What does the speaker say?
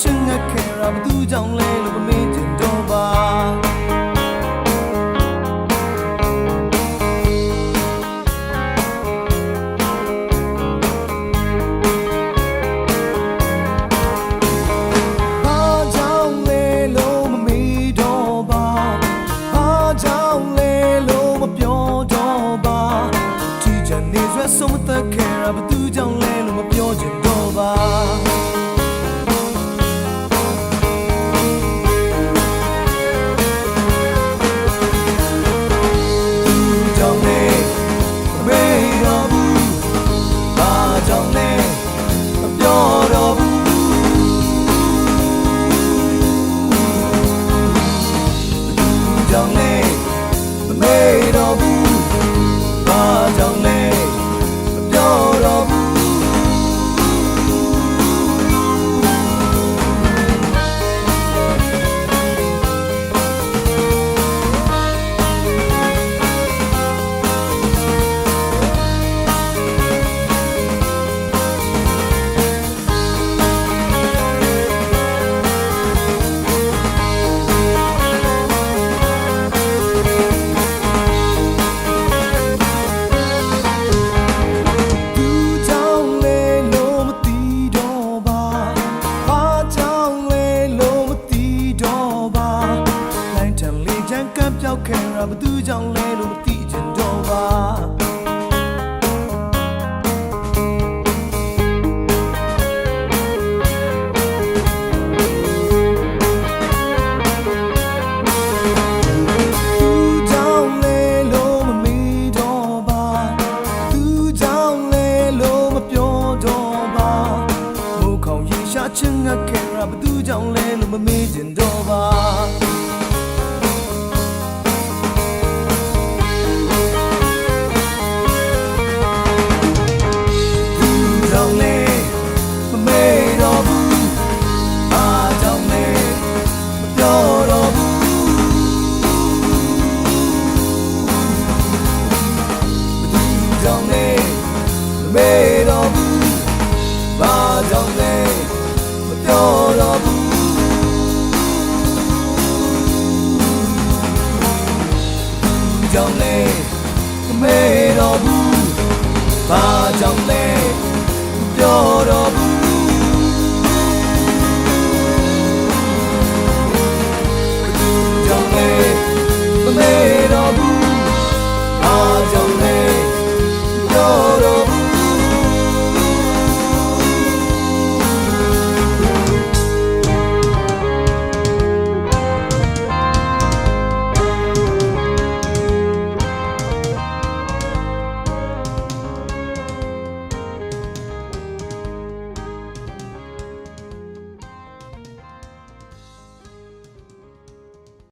ချင်ငါခဲရဘသူကြောင့်လဲလို့မင်းတင်တော့ပါဆုံးသက်ခဲ့ရဘသူကြောင့် ဘသူကြောင့်လဲလို့မသိချင်တော့ပါချင်းငါကဲရဘသူကြောင့်လဲလို့မမေ့ချင်တော့ပါ